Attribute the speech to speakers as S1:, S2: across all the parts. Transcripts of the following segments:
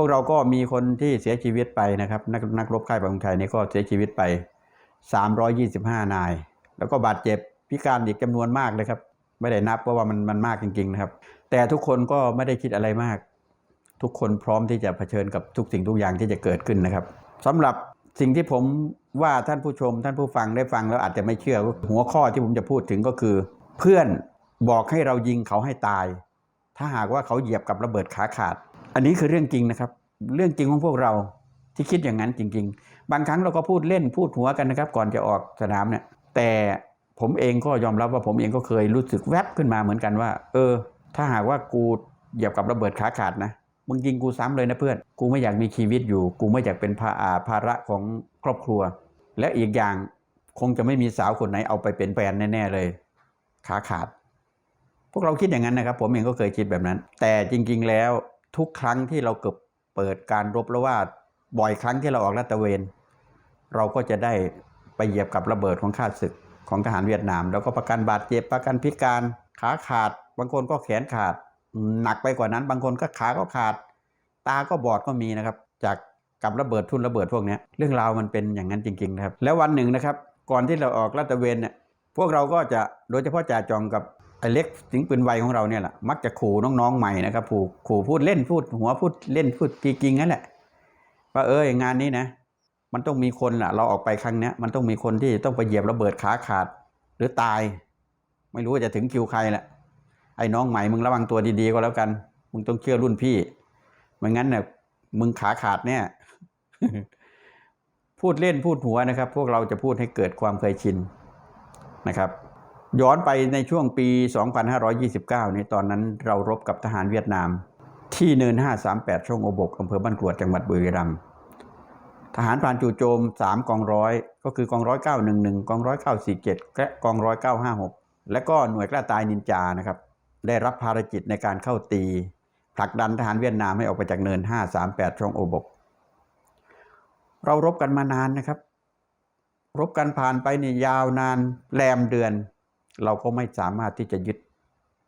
S1: วกเราก็มีคนที่เสียชีวิตไปนะครับนักนักรบค่ายประมงไทยนี่ก็เสียชีวิตไป 325 นาย แล้วก็บาดเจ็บพิการอีกจำนวนมากเลยครับไม่ได้นับเพราะว่ามันมันมากจริงๆนะครับ แต่ทุกคนก็ไม่ได้คิดอะไรมาก ทุกคนพร้อมที่จะเผชิญกับทุกสิ่งทุกอย่างที่จะเกิดขึ้นนะครับสำหรับสิ่งที่ผมว่าท่านผู้ชม ท่านผู้ฟังได้ฟังแล้วอาจจะไม่เชื่อหัวข้อที่ผมจะพูดถึงก็คือ เพื่อนบอกให้เรายิงเขาให้ตาย ถ้าหากว่าเขาเหยียบกับระเบิดขาขาด อันนี้คือเรื่องจริงนะครับ เรื่องจริงของพวกเราที่คิดอย่างนั้นจริง ๆ บางครั้งเราก็พูดเล่นพูดหัวกันนะครับ ก่อนจะออกสนามเนี่ย แต่ผมเองก็ยอมรับว่าผมเองก็เคยรู้สึกแวบขึ้นมาเหมือนกันว่า เออ ถ้าหากว่ากูเหยียบกับระเบิดขาขาดนะมึงยิงกูซ้ำเลยนะเพื่อน กูไม่อยากมีชีวิตอยู่ กูไม่อยากเป็นภาาภาระของครอบครัว และอีกอย่างคงจะไม่มีสาวคนไหนเอาไปเป็นแฟนแน่ๆเลย ขาขาด พวกเราคิดอย่างนั้นนะครับ ผมเองก็เคยคิดแบบนั้น แต่จริง ๆแล้ว ทุกครั้งที่เราเกือบเปิดการรบแล้วว่าบ่อยครั้งที่เราออกลาดตระเวน เราก็จะได้ไปเหยียบกับระเบิดของข้าศึกของทหารเวียดนาม แล้วก็ประกันบาดเจ็บประกันพิการขาขาด บางคนก็แขนขาด หนักไปกว่านั้น บางคนก็ขาก็ขาด ตาก็บอดก็มีนะครับ จากกับระเบิดทุ่นระเบิดพวกนี้เรื่องราวมันเป็นอย่างนั้นจริงๆนะครับ แล้ววันหนึ่งนะครับ ก่อนที่เราออกลาดตระเวนเนี่ยพวกเราก็จะโดยเฉพาะจ่าจองกับ เล็กสิงปืนไวของเราเนี่ยแหละมักจะขู่น้องๆใหม่นะครับขู่ขู่พูดเล่นพูดหัวพูดเล่นพูดจริงๆนั่นแหละว่าเอองานนี้นะ มันต้องมีคนล่ะ เราออกไปครั้งเนี้ยมันต้องมีคนที่ต้องไปเหยียบระเบิดขาขาดหรือตาย ไม่รู้ว่าจะถึงคิวใครแหละไอ้น้องใหม่มึงระวังตัวดีๆก็แล้วกัน มึงต้องเชื่อรุ่นพี่ไม่งั้นเนี่ยมึงขาขาดเนี่ยพูดเล่นพูดหัวนะครับ พวกเราจะพูดให้เกิดความเคยชินนะครับ ย้อนไปในช่วงปี 2529นี่ตอนนั้นเรารบกับทหารเวียดนาม ที่เนิน 538 ช่องโอบกอำเภอบ้านกรวดจังหวัดบุรีรัมย์ทหารพรานจู่โจม 3 กองร้อย ก็คือกองร้อย911 กองร้อย947และกองร้อย956 และก็หน่วยกล้าตายนินจานะครับ ได้รับภารกิจในการเข้าตี ผลักดันทหารเวียดนามให้ออกไปจากเนิน 538 ช่องโอบก เรารบกันมานานนะครับ รบกันผ่านไปนี่ยาวนานแรมเดือน เราก็ไม่สามารถที่จะยึด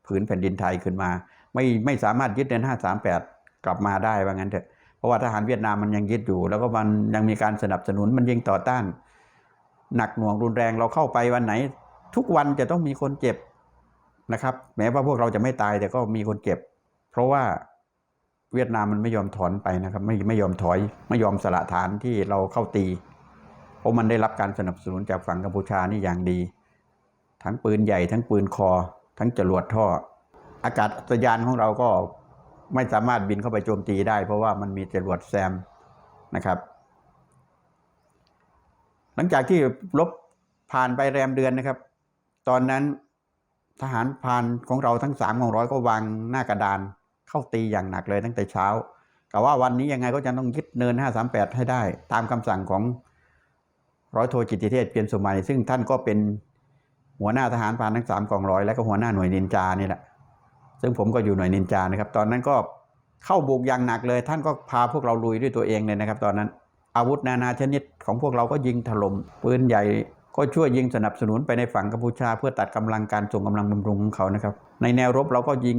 S1: ผืนแผ่นดินไทยขึ้นมา ไม่ไม่สามารถยึดเนิน538 กลับมาได้ว่างั้นเถอะเพราะว่าทหารเวียดนามมันยังยึดอยู่ แล้วก็มันยังมีการสนับสนุนมันยิงต่อต้าน หนักหน่วงรุนแรงเราเข้าไปวันไหน ทุกวันจะต้องมีคนเจ็บนะครับ แม้ว่าพวกเราจะไม่ตายแต่ก็มีคนเจ็บ เพราะว่าเวียดนามมันไม่ยอมถอนไปนะครับ ไม่ไม่ยอมถอย ไม่ยอมสละฐานที่เราเข้าตี เพราะมันได้รับการสนับสนุนจากฝั่งกัมพูชานี่อย่างดี ทั้งปืนใหญ่ทั้งปืนคอ ทั้งจรวดท่อ อากาศยานของเราก็ไม่สามารถบินเข้าไปโจมตีได้ เพราะว่ามันมีจรวดแซมนะครับ หลังจากที่รบผ่านไปแรมเดือนนะครับ ตอนนั้นทหารพานของเราทั้งสามกองร้อยก็วางหน้ากระดานเข้าตีอย่างหนักเลยตั้งแต่เช้ากะว่าวันนี้ยังไงก็จะต้องยึดเนิน 538 ให้ได้ ตามคำสั่งของร้อยโทกิติเทศเปลี่ยนสมัย ซึ่งท่านก็เป็น หัวหน้าทหารพรานทั้งสามกองร้อยและก็หัวหน้าหน่วยนินจานี่แหละซึ่งผมก็อยู่หน่วยนินจานะครับ ตอนนั้นก็เข้าบุกอย่างหนักเลย ท่านก็พาพวกเราลุยด้วยตัวเองเลยนะครับ ตอนนั้น อาวุธนานาชนิดของพวกเราก็ยิงถล่มปืนใหญ่ก็ช่วยยิงสนับสนุนไปในฝั่งกัมพูชา เพื่อตัดกำลังการส่งกำลังบำรุงของเขานะครับ ในแนวรบเราก็ยิง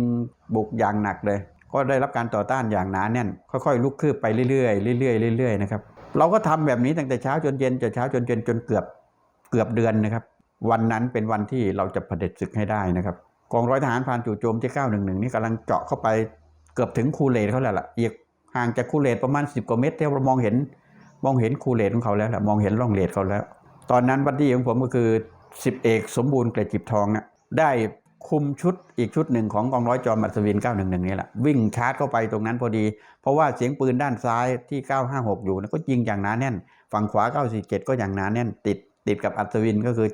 S1: บุกอย่างหนักเลย ก็ได้รับการต่อต้านอย่างหนาแน่น ค่อยๆ ลุกคืบไปเรื่อยๆเรื่อยๆเรื่อยๆนะครับเราก็ทำแบบนี้ตั้งแต่เช้าจนเย็นจากเช้าจนเย็นจนเกือบเกือบเดือนนะครับ วันนั้นเป็นวันที่เราจะเผด็จศึกให้ได้นะครับกองร้อยทหารพานจู่โจมที่ 911 นี่กำลังเจาะเข้าไปเกือบถึงคูเลตเขาแล้วล่ะอีกห่างจากคูเลตประมาณ 10 กว่าเมตรเรามองเห็นมองเห็นคูเลตของเขาแล้วล่ะมองเห็นร่องเลตเขาแล้ว ตอนนั้นบัดดี้ของผมก็คือ 10 เอกสมบูรณ์เกล็ดจิบทองนะได้คุมชุดอีกชุดหนึ่งของกองร้อยจอมอัศวิน 911 นี่แหละวิ่งชาร์จเข้าไปตรงนั้นพอดี เพราะว่าเสียงปืนด้านซ้ายที่ 956 อยู่นะก็ยิงอย่างหนาแน่น ฝั่งขวา 947 ก็อย่างหนาแน่นติดติดกับอัศวินก็คือ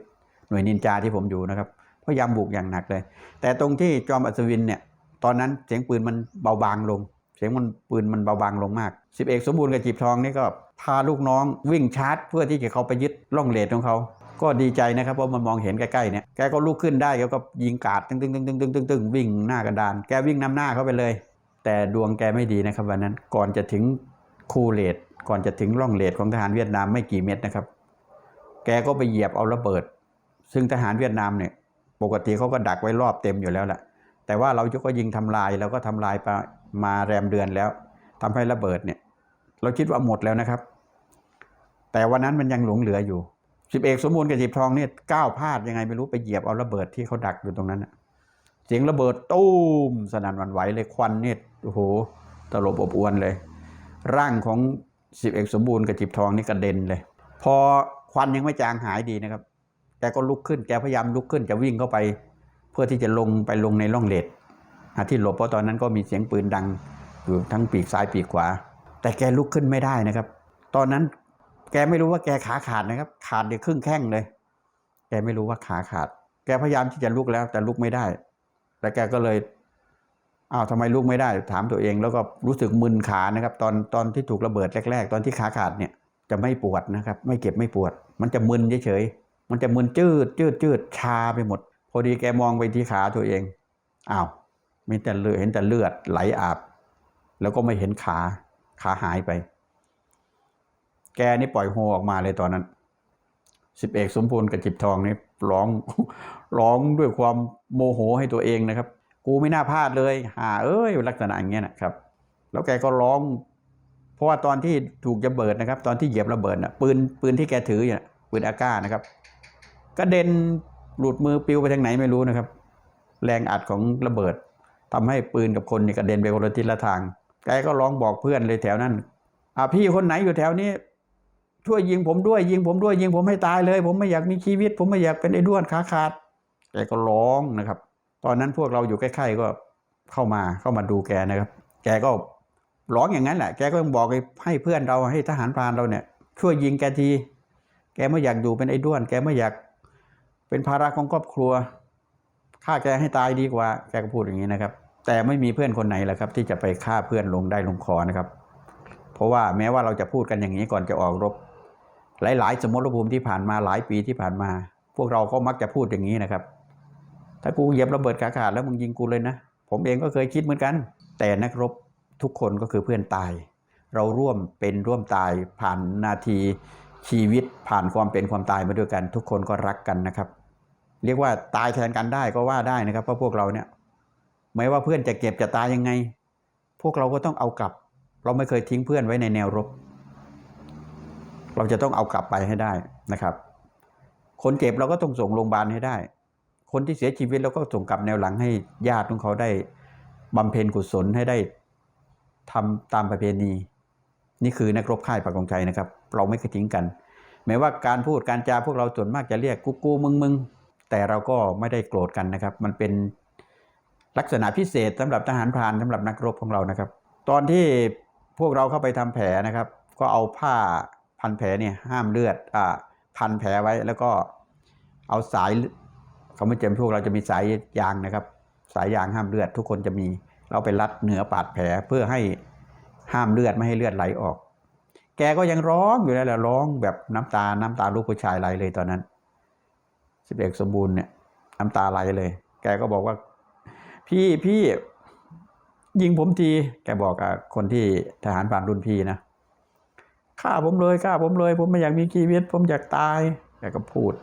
S1: หน่วยนินจาที่ผมอยู่นะครับพยายามบุกอย่างหนักเลย แต่ตรงที่จอมอัศวินเนี่ยตอนนั้นเสียงปืนมันเบาบางลง เสียงมันปืนมันเบาบางลงมากสิบเอกสมบูรณ์กับจีบทองนี่ก็พาลูกน้องวิ่งชาร์จ เพื่อที่จะเขาไปยึดล่องเลดของเขา ก็ดีใจนะครับเพราะมันมองเห็นใกล้ๆเนี่ยแกก็ลุกขึ้นได้แกก็ยิงกาดตึ้งตึ้งตึ้งตึ้งตึ้งตึ้งตึ้งวิ่งหน้ากระดาน แกวิ่งนำหน้าเขาไปเลย แต่ดวงแกไม่ดีนะครับวันนั้นก่อนจะถึงคูเลดก่อนจะถึงร่องเลดของทหารเวียดนามไม่กี่เม็ดนะครับ แกก็ไปเหยียบเอาระเบิด ซึ่งทหารเวียดนามเนี่ยปกติเขาก็ดักไว้รอบเต็มอยู่แล้วแหละแต่ว่าเราก็ยิงทำลายเราก็ทำลายไปมาแรมเดือนแล้วทำให้ระเบิดเนี่ยเราคิดว่าหมดแล้วนะครับ แต่วันนั้นมันยังหลงเหลืออยู่สิบเอกสมบูรณ์กับจีบทองเนี่ยก้าวพลาดยังไงไม่รู้ไปเหยียบเอาระเบิดที่เขาดักอยู่ตรงนั้นเสียงระเบิดตู้มสนั่นวันไหวเลยควันเนี่ยโอ้โหตลบอบอวนเลย ร่างของสิบเอกสมบูรณ์กับจีบทองนี่กระเด็นเลย พอควันยังไม่จางหายดีนะครับ แกก็ลุกขึ้น แกพยายามลุกขึ้นจะวิ่งเข้าไป เพื่อที่จะลงไปลงในร่องเลดที่หลบเพราะตอนนั้นก็มีเสียงปืนดังอยู่ทั้งปีกซ้ายปีกขวา แต่แกลุกขึ้นไม่ได้นะครับ ตอนนั้นแกไม่รู้ว่าแกขาขาดนะครับ ขาดเดี๋ยวครึ่งแข้งเลย แกไม่รู้ว่าขาขาด แกพยายามที่จะลุกแล้ว แต่ลุกไม่ได้ แล้วแกก็เลยอ้าวทำไมลุกไม่ได้ ถามตัวเอง แล้วก็รู้สึกมึนขานะครับ ตอนตอนที่ถูกระเบิดแรก ๆ ตอนที่ขาขาดเนี่ยจะไม่ปวดนะครับ ไม่เจ็บไม่ปวด มันจะมึนเฉยๆ มันจะมึนจืดจืดจืดชาไปหมด พอดีแกมองไปที่ขาตัวเองอ้าวมีแต่เลือดเห็นแต่เลือดไหลอาบ แล้วก็ไม่เห็นขาขาหายไป แกนี่ปล่อยโฮออกมาเลยตอนนั้นสิบเอกสมพลกับจิบทองนี่ร้องร้องด้วยความโมโหให้ตัวเองนะครับ กูไม่น่าพลาดเลย หา เอ้ยลักษณะอย่างเงี้ยนะครับ แล้วแกก็ร้อง เพราะว่าตอนที่ถูกระเบิดนะครับ ตอนที่เหยียบระเบิดน่ะปืนปืนที่แกถือเนี่ยปืนอาก้านะครับ กระเด็นหลุดมือปิวไปทางไหนไม่รู้นะครับ แรงอัดของระเบิดทำให้ปืนกับคนนี่กระเด็นไปคนละทิศละทางแกก็ร้องบอกเพื่อนเลยแถวนั้นอ่าพี่คนไหนอยู่แถวนี้ช่วยยิงผมด้วยยิงผมด้วยยิงผมให้ตายเลย ผมไม่อยากมีชีวิต ผมไม่อยากเป็นไอ้ด้วนขาขาดแกก็ร้องนะครับ ตอนนั้นพวกเราอยู่ใกล้ๆก็เข้ามาเข้ามาดูแกนะครับ แกก็ร้องอย่างนั้นแหละแกก็ยังบอกให้เพื่อนเราให้ทหารพรานเราเนี่ยช่วยยิงแกที แกไม่อยากอยู่เป็นไอ้ด้วน แกไม่อยาก เป็นภาระของครอบครัวฆ่าแกให้ตายดีกว่า แกก็พูดอย่างนี้นะครับ แต่ไม่มีเพื่อนคนไหนแหละครับ ที่จะไปฆ่าเพื่อนลงได้ลงคอนะครับ เพราะว่าแม้ว่าเราจะพูดกันอย่างนี้ก่อนจะออกรบ หลาย ๆ สมรภูมิที่ผ่านมาหลายปีที่ผ่านมา พวกเราก็มักจะพูดอย่างนี้นะครับ ถ้ากูเหยียบระเบิดขาขาดแล้วมึงยิงกูเลยนะผมเองก็เคยคิดเหมือนกัน แต่นักรบทุกคนก็คือเพื่อนตาย เราร่วมเป็นร่วมตายผ่านนาทีชีวิตผ่านความเป็นความตายมาด้วยกัน ทุกคนก็รักกันนะครับ เรียกว่าตายแทนกันได้ก็ว่าได้นะครับเพราะพวกเราเนี่ยไม่ว่าเพื่อนจะเก็บจะตายยังไง พวกเราก็ต้องเอากลับ เราไม่เคยทิ้งเพื่อนไว้ในแนวรบ เราจะต้องเอากลับไปให้ได้นะครับ คนเจ็บเราก็ต้องส่งโรงพยาบาลให้ได้ คนที่เสียชีวิตเราก็ส่งกลับแนวหลังให้ญาติของเขาได้บำเพ็ญกุศลให้ได้ทำตามประเพณี นี่คือนักรบค่ายปักกองชัยนะครับ เราไม่เคยทิ้งกันแม้ว่าการพูดการจาพวกเราส่วนมากจะเรียกกูกูมึงมึง แต่เราก็ไม่ได้โกรธกันนะครับ มันเป็นลักษณะพิเศษสำหรับทหารพรานสำหรับนักรบของเรานะครับ ตอนที่พวกเราเข้าไปทำแผลนะครับ ก็เอาผ้าพันแผลเนี่ยห้ามเลือดอ่าพันแผลไว้แล้วก็เอาสายเขาไม่จำพวกเราจะมีสายยางนะครับ สายยางห้ามเลือด ทุกคนจะมีเราไปรัดเหนือบาดแผลเพื่อให้ห้ามเลือดไม่ให้เลือดไหลออก แกก็ยังร้องอยู่นั่นแหละร้องแบบน้ำตาน้ำตาลูกผู้ชายไหลเลยตอนนั้น สิบเอกสมบูรณ์เนี่ยน้ำตาไหลเลย แกก็บอกว่า พี่พี่ยิงผมที แกบอกกับคนที่ทหารผ่านรุ่นพี่นะฆ่าผมเลยฆ่าผมเลย ผมไม่อยากมีชีวิต ผมอยากตายแกก็พูด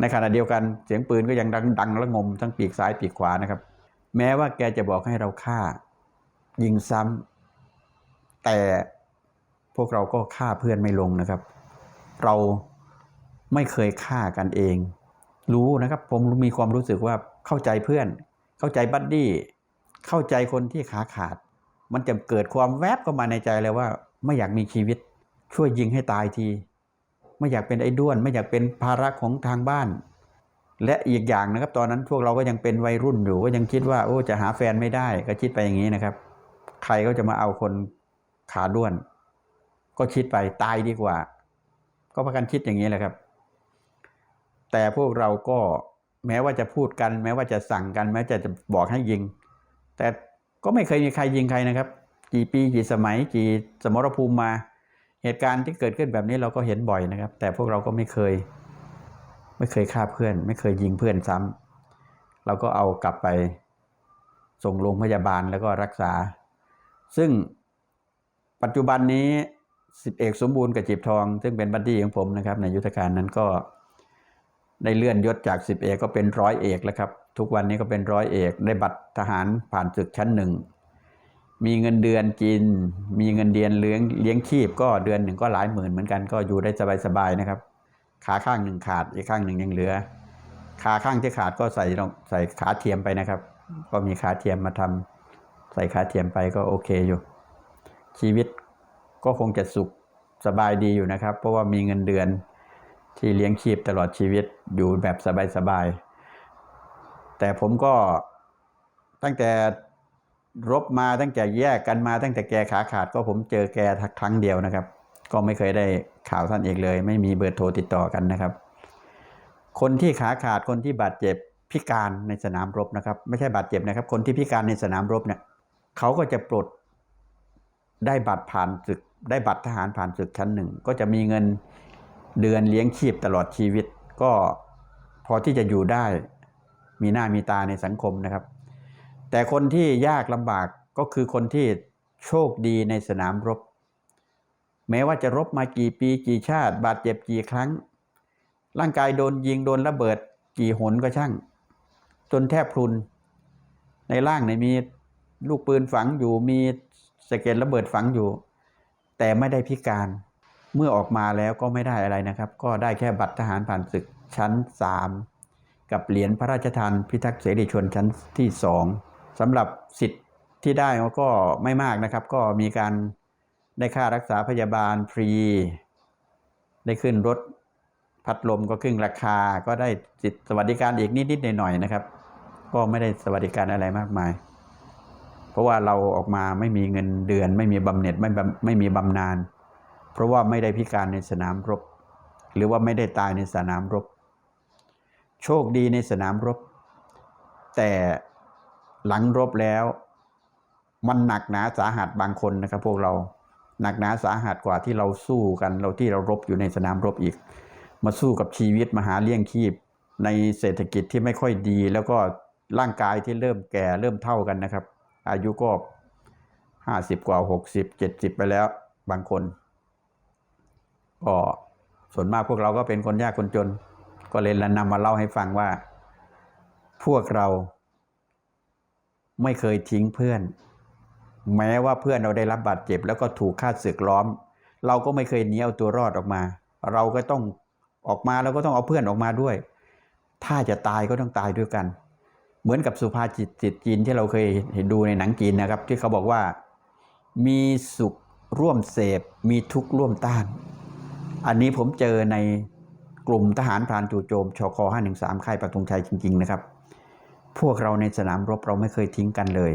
S1: ในขณะเดียวกันเสียงปืนก็ยังดังดังและงมทั้งปีกซ้ายปีกขวานะครับ แม้ว่าแกจะบอกให้เราฆ่า ยิงซ้ำแต่พวกเราก็ฆ่าเพื่อนไม่ลงนะครับ เรา ไม่เคยฆ่ากันเอง รู้นะครับผมมีความรู้สึกว่าเข้าใจเพื่อน เข้าใจบัดดี้เข้าใจคนที่ขาขาด มันจะเกิดความแวบเข้ามาในใจเลยว่า ไม่อยากมีชีวิต ช่วยยิงให้ตายที ไม่อยากเป็นไอ้ด้วน ไม่อยากเป็นภาระของทางบ้าน และอีกอย่างนะครับ ตอนนั้นพวกเราก็ยังเป็นวัยรุ่นอยู่ก็ยังคิดว่า โอ้จะหาแฟนไม่ได้ก็คิดไปอย่างนี้นะครับ ใครก็จะมาเอาคนขาด้วน ก็คิดไปตายดีกว่า ก็พากันคิดอย่างนี้แหละครับ แต่พวกเราก็แม้ว่าจะพูดกัน แม้ว่าจะสั่งกัน แม้จะจะบอกให้ยิง แต่ก็ไม่เคยมีใครยิงใครนะครับ กี่ปีกี่สมัยกี่สมรภูมิมา เหตุการณ์ที่เกิดขึ้นแบบนี้เราก็เห็นบ่อยนะครับ แต่พวกเราก็ไม่เคย ไม่เคยฆ่าเพื่อน ไม่เคยยิงเพื่อนซ้ำเราก็เอากลับไปส่งโรงพยาบาลแล้วก็รักษา ซึ่งปัจจุบันนี้สิบเอกสมบูรณ์กับจีบทอง ซึ่งเป็นบัดดี้ของผมนะครับ ในยุทธการนั้นก็ ได้เลื่อนยศจากสิบเอกก็เป็นร้อยเอกแล้วครับ ทุกวันนี้ก็เป็นร้อยเอก ได้บัตรทหารผ่านศึกชั้นหนึ่ง มีเงินเดือนกินมีเงินเดือนเลี้ยงเลี้ยงชีพก็เดือนหนึ่งก็หลายหมื่นเหมือนกันก็อยู่ได้สบายๆนะครับ ขาข้างหนึ่งขาดอีกข้างหนึ่งยังเหลือ ขาข้างที่ขาดก็ใส่ลงใส่ขาเทียมไปนะครับ ก็มีขาเทียมมาทำใส่ขาเทียมไปก็โอเคอยู่ ชีวิตก็คงจะสุขสบายดีอยู่นะครับ เพราะว่ามีเงินเดือน ที่เลี้ยงชีพตลอดชีวิตอยู่แบบสบายๆ แต่ผมก็ตั้งแต่รบมาตั้งแต่แยกกันมาตั้งแต่แกขาขาดก็ผมเจอแกครั้งเดียวนะครับ ก็ไม่เคยได้ข่าวท่านอีกเลย ไม่มีเบอร์โทรติดต่อกันนะครับ คนที่ขาขาดคนที่บาดเจ็บพิการในสนามรบนะครับ ไม่ใช่บาดเจ็บนะครับ คนที่พิการในสนามรบเนี่ยเขาก็จะปลดได้บัตรผ่านศึก ได้บัตรทหารผ่านศึกชั้นหนึ่งก็จะมีเงิน เดือนเลี้ยงชีพตลอดชีวิต ก็พอที่จะอยู่ได้ มีหน้ามีตาในสังคมนะครับ แต่คนที่ยากลำบากก็คือคนที่โชคดีในสนามรบ แม้ว่าจะรบมากี่ปีกี่ชาติ บาดเจ็บกี่ครั้ง ร่างกายโดนยิงโดนระเบิด กี่หนก็ช่าง จนแทบพรุน ในร่างเนี่ยมีลูกปืนฝังอยู่มีสะเก็ดระเบิดฝังอยู่ แต่ไม่ได้พิการ เมื่อออกมาแล้วก็ไม่ได้อะไรนะครับ ก็ได้แค่บัตรทหารผ่านศึกชั้น 3 กับเหรียญพระราชทานพิทักษ์เสรีชนชั้นที่ 2สำหรับสิทธิ์ที่ได้ก็ไม่มากนะครับ ก็มีการได้ค่ารักษาพยาบาลฟรี ได้ขึ้นรถพัดลมก็ครึ่งราคา ก็ได้สิทธิสวัสดิการอีกนิดๆหน่อยๆนะครับ ก็ไม่ได้สวัสดิการอะไรมากมาย เพราะว่าเราออกมาไม่มีเงินเดือน ไม่มีบำเหน็จไม่ไม่มีบำนาญ เพราะว่าไม่ได้พิการในสนามรบ หรือว่าไม่ได้ตายในสนามรบ โชคดีในสนามรบ แต่หลังรบแล้วมันหนักหนาสาหัสบางคนนะครับ พวกเราหนักหนาสาหัสกว่าที่เราสู้กันเราที่เรารบอยู่ในสนามรบอีก มาสู้กับชีวิตมาหาเลี้ยงชีพ ในเศรษฐกิจที่ไม่ค่อยดี แล้วก็ร่างกายที่เริ่มแก่เริ่มเท่ากันนะครับ อายุก็ห้าสิบกว่าหกสิบเจ็ดสิบไปแล้วบางคน ก็ส่วนมากพวกเราก็เป็นคนยากคนจน ก็เลยนำมาเล่าให้ฟังว่า พวกเราไม่เคยทิ้งเพื่อน แม้ว่าเพื่อนเราได้รับบาดเจ็บ แล้วก็ถูกฆ่าศึกล้อม เราก็ไม่เคยหนีเอาตัวรอดออกมา เราก็ต้องออกมาแล้วก็ต้องเอาเพื่อนออกมาด้วย ถ้าจะตายก็ต้องตายด้วยกัน เหมือนกับสุภาษิตจิตจีนที่เราเคยเห็นดูในหนังจีนนะครับ ที่เขาบอกว่ามีสุขร่วมเสพมีทุกข์ร่วมต้าน อันนี้ผมเจอในกลุ่มทหารพรานจู่โจมชค513ค่ายปักธงชัยจริง ๆ นะครับ พวกเราในสนามรบเราไม่เคยทิ้งกันเลย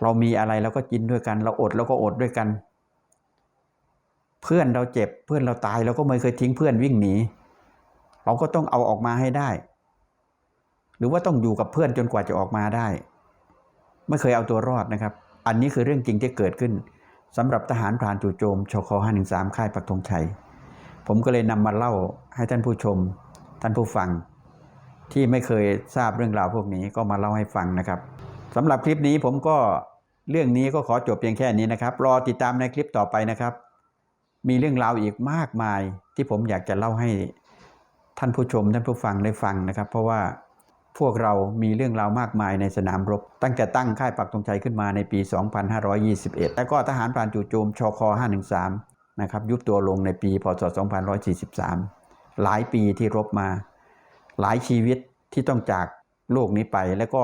S1: เรามีอะไรเราก็กินด้วยกัน เราอดเราก็อดด้วยกัน เพื่อนเราเจ็บเพื่อนเราตายเราก็ไม่เคยทิ้งเพื่อนวิ่งหนี เราก็ต้องเอาออกมาให้ได้ หรือว่าต้องอยู่กับเพื่อนจนกว่าจะออกมาได้ ไม่เคยเอาตัวรอดนะครับ อันนี้คือเรื่องจริงที่เกิดขึ้นสำหรับทหารพรานจู่โจมชค513ค่ายปักธงชัย ผมก็เลยนำมาเล่าให้ท่านผู้ชม ท่านผู้ฟัง ที่ไม่เคยทราบเรื่องราวพวกนี้ก็มาเล่าให้ฟังนะครับสำหรับคลิปนี้ผมก็เรื่องนี้ก็ขอจบเพียงแค่นี้นะครับ รอติดตามในคลิปต่อไปนะครับ มีเรื่องราวอีกมากมายที่ผมอยากจะเล่าให้ท่านผู้ชมท่านผู้ฟังได้ฟังนะครับ เพราะว่าพวกเรามีเรื่องราวมากมายในสนามรบ ตั้งแต่ตั้งค่ายปักธงชัยขึ้นมาในปี 2521 แล้วก็ทหารพรานจู่โจมชค 513 นะครับยุบตัวลงในปีพศ2543 หลายปีที่รบมา หลายชีวิตที่ต้องจากโลกนี้ไป แล้วก็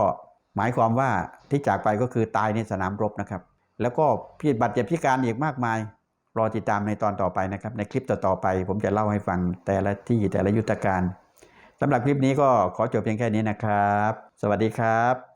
S1: หมายความว่าที่จากไปก็คือตายในสนามรบนะครับ แล้วก็พิบัติเจ็บพิการอีกมากมาย รอติดตามในตอนต่อไปนะครับ ในคลิปต่อๆไป ผมจะเล่าให้ฟังแต่ละที่แต่ละยุทธการสำหรับคลิปนี้ก็ขอจบเพียงแค่นี้นะครับ สวัสดีครับ